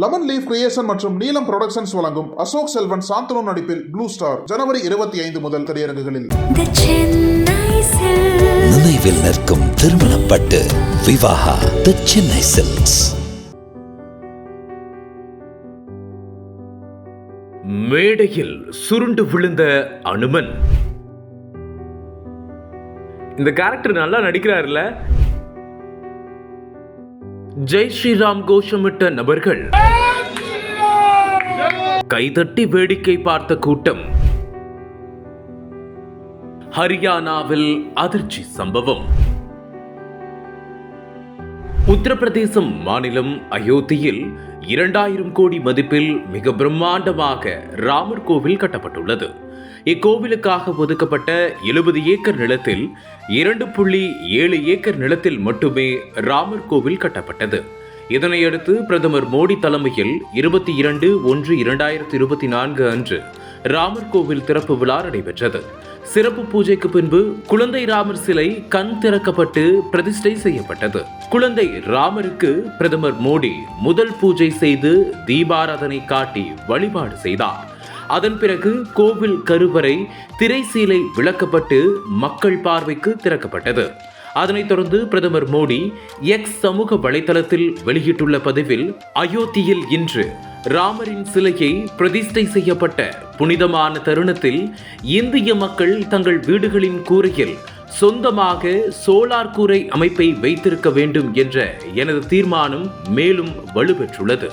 Lemon leaf creation மற்றும் நீலம் productions வழங்கும் அசோக் செல்வன் சாந்தனு நடிப்பில் ப்ளூ ஸ்டார் ஜனவரி இருபத்தி ஐந்து முதல் திரையரங்குகளில். நினைவில் நிற்கும் திருமணப்பட்டு விவாகா தி சென்னை சில்க்ஸ் மேடையில் சுருண்டு விழுந்த அனுமன். இந்த கேரக்டர் நல்லா நடிக்கிறாருல்ல. ஜெய் ஸ்ரீராம் கோஷமிட்ட நபர்கள். கைதட்டி வேடிக்கை பார்த்த கூட்டம். ஹரியானாவில் அதிர்ச்சி சம்பவம். உத்தரப்பிரதேசம் மாநிலம் அயோத்தியில் இரண்டாயிரம் கோடி மதிப்பில் மிக பிரம்மாண்டமாக ராமர் கோவில் கட்டப்பட்டுள்ளது. இக்கோவிலுக்காக ஒதுக்கப்பட்ட எழுபது ஏக்கர் நிலத்தில் இரண்டு புள்ளி ஏழு ஏக்கர் நிலத்தில் மட்டுமே ராமர் கோவில் கட்டப்பட்டது. இதனையடுத்து பிரதமர் மோடி தலைமையில் இருபத்தி இரண்டு ஒன்று இரண்டாயிரத்தி இருபத்தி நான்கு அன்று ராமர் கோவில் திறப்பு விழா நடைபெற்றது. சிறப்பு பூஜைக்கு பின்பு குழந்தை ராமர் சிலை கண் திறக்கப்பட்டு பிரதிஷ்டை செய்யப்பட்டது. குழந்தை ராமருக்கு பிரதமர் மோடி முதல் பூஜை செய்து தீபாராதனை காட்டி வழிபாடு செய்தார். அதன் பிறகு கோவில் கருவறை திரைசீலை விளக்கப்பட்டு மக்கள் பார்வைக்கு திறக்கப்பட்டது. அதனைத் தொடர்ந்து பிரதமர் மோடி எக்ஸ் சமூக வலைதளத்தில் வெளியிட்டுள்ள பதிவில் அயோத்தியில் இன்று ராமரின் சிலையை பிரதிஷ்டை செய்யப்பட்ட புனிதமான தருணத்தில் இந்திய மக்கள் தங்கள் வீடுகளின் கூரையில் சொந்தமாக சோலார் கூரை அமைப்பை வைத்திருக்க வேண்டும் என்ற எனது தீர்மானம் மேலும் வலுப்பெற்றுள்ளது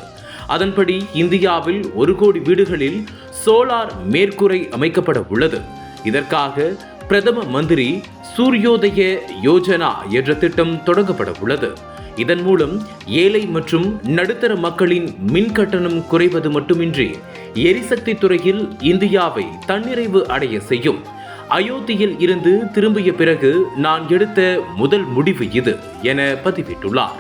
அதன்படி இந்தியாவில் ஒரு கோடி வீடுகளில் சோலார் மேற்கூரை அமைக்கப்பட உள்ளது. இதற்காக பிரதம மந்திரி சூரியோதய யோஜனா என்ற திட்டம் தொடங்கப்பட உள்ளது. இதன் மூலம் ஏழை மற்றும் நடுத்தர மக்களின் மின் கட்டணம் குறைவது மட்டுமின்றி எரிசக்தி துறையில் இந்தியாவை தன்னிறைவு அடைய செய்யும். அயோத்தியில் இருந்து திரும்பிய பிறகு நான் எடுத்த முதல் முடிவு இது என பதிவிட்டுள்ளார்.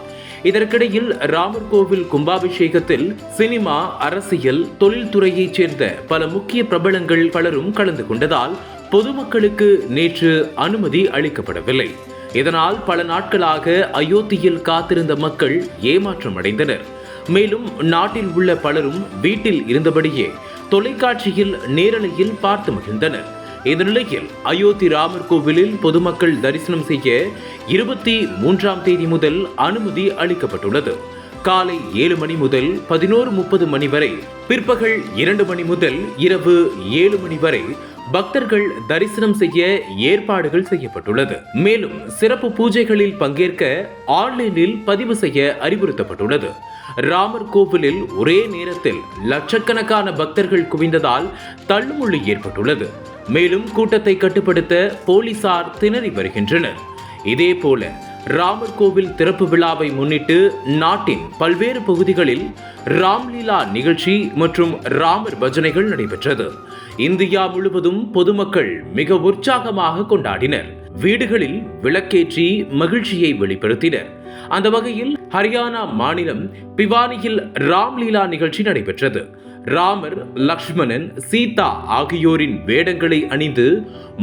இதற்கிடையில் ராமர் கோவில் கும்பாபிஷேகத்தில் சினிமா அரசியல் தொழில்துறையைச் சேர்ந்த பல முக்கிய பிரபலங்கள் பலரும் கலந்து கொண்டதால் பொதுமக்களுக்கு நேற்று அனுமதி அளிக்கப்படவில்லை. இதனால் பல நாட்களாக அயோத்தியில் காத்திருந்த மக்கள் ஏமாற்றம் அடைந்தனர். மேலும் நாட்டில் உள்ள பலரும் வீட்டில் இருந்தபடியே தொலைக்காட்சியில் நேரலையில் பார்த்து மகிழ்ந்தனர். இந்த நிலையில் அயோத்தி ராமர் கோவிலில் பொதுமக்கள் தரிசனம் செய்ய இருபத்தி மூன்றாம் தேதி முதல் அனுமதி அளிக்கப்பட்டுள்ளது. காலை ஏழு மணி முதல் பதினோரு முப்பது மணி வரை பிற்பகல் இரண்டு மணி முதல் இரவு ஏழு மணி வரை பக்தர்கள் தரிசனம் செய்ய ஏற்பாடுகள் செய்யப்பட்டுள்ளது. மேலும் சிறப்பு பூஜைகளில் பங்கேற்க ஆன்லைனில் பதிவு செய்ய அறிவுறுத்தப்பட்டுள்ளது. ராமர் கோவிலில் ஒரே நேரத்தில் லட்சக்கணக்கான பக்தர்கள் குவிந்ததால் தள்ளுமுள்ளி ஏற்பட்டுள்ளது. மேலும் கூட்டத்தை கட்டுப்படுத்த போலீசார் திணறி வருகின்றனர். இதேபோல ராமர் கோவில் திறப்பு விழாவை முன்னிட்டு நாட்டின் பல்வேறு பகுதிகளில் ராம்லீலா நிகழ்ச்சி மற்றும் ராமர் பஜனைகள் நடைபெற்றது. இந்தியா முழுவதும் பொதுமக்கள் மிக உற்சாகமாக கொண்டாடினர். வீடுகளில் விளக்கேற்றி மகிழ்ச்சியை வெளிப்படுத்தினர். அந்த வகையில் ஹரியானா மாநிலம் பிவானியில் ராம்லீலா நிகழ்ச்சி நடைபெற்றது. ராமர் லக்ஷ்மணன் சீதா ஆகியோரின் வேடங்களை அணிந்து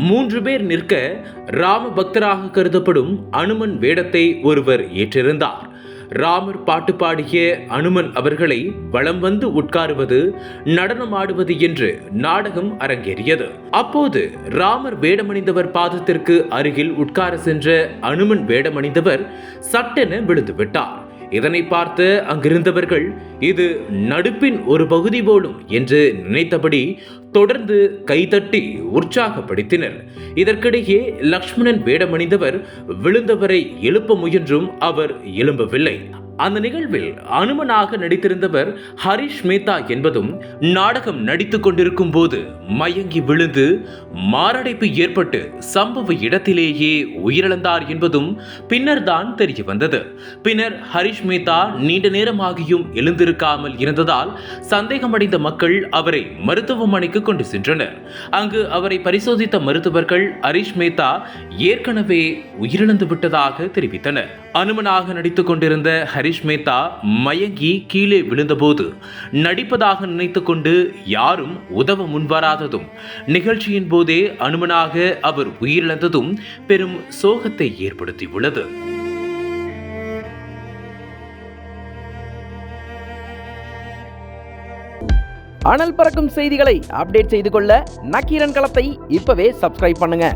மூன்று பேர் நிற்க ராம பக்தராக கருதப்படும் அனுமன் வேடத்தை ஒருவர் ஏற்றிருந்தார். ராமர் பாட்டு பாடிய அனுமன் அவர்களை வலம் வந்து உட்காருவது நடனமாடுவது என்று நாடகம் அரங்கேறியது. அப்போது ராமர் வேடமணிந்தவர் பாதத்திற்கு அருகில் உட்கார சென்ற அனுமன் வேடமணிந்தவர் சட்டென விழுந்து விட்டார். இதனை பார்த்து அங்கிருந்தவர்கள் இது நடுப்பின் ஒரு பகுதி போலும் என்று நினைத்தபடி தொடர்ந்து கைதட்டி உற்சாகப்படுத்தினர். இதற்கிடையே லக்ஷ்மணன் வேடமணிந்தவர் விழுந்தவரை எழுப்ப முயன்றும் அவர் எழும்பவில்லை. அந்த நிகழ்வில் அனுமனாக நடித்திருந்தவர் ஹரிஷ் மேத்தா என்பதும் நாடகம் நடித்து கொண்டிருக்கும் போது மயங்கி விழுந்து மாரடைப்பு ஏற்பட்டு சம்பவ இடத்திலேயே உயிரிழந்தார் என்பதும் பின்னர் தான் தெரிய வந்தது. பின்னர் ஹரிஷ் மேத்தா நீண்ட நேரமாகியும் எழுந்திருக்காமல் இருந்ததால் சந்தேகமடைந்த மக்கள் அவரை மருத்துவமனைக்கு கொண்டு சென்றனர். அங்கு அவரை பரிசோதித்த மருத்துவர்கள் ஹரிஷ் மேத்தா ஏற்கனவே உயிரிழந்து விட்டதாக தெரிவித்தனர். அனுமனாக நடித்துக் கொண்டிருந்த ஹரிஷ் மேத்தா மயங்கி கீழே விழுந்தபோது நடிப்பதாக நினைத்துக்கொண்டு யாரும் உதவ முன்வராததும் நிகழ்ச்சியின் போதே அனுமனாக அவர் உயிரிழந்ததும் பெரும் சோகத்தை ஏற்படுத்தியுள்ளது. அனல் பறக்கும் செய்திகளை அப்டேட் செய்து கொள்ள நக்கீரன் களத்தை இப்பவே சப்ஸ்கிரைப் பண்ணுங்க.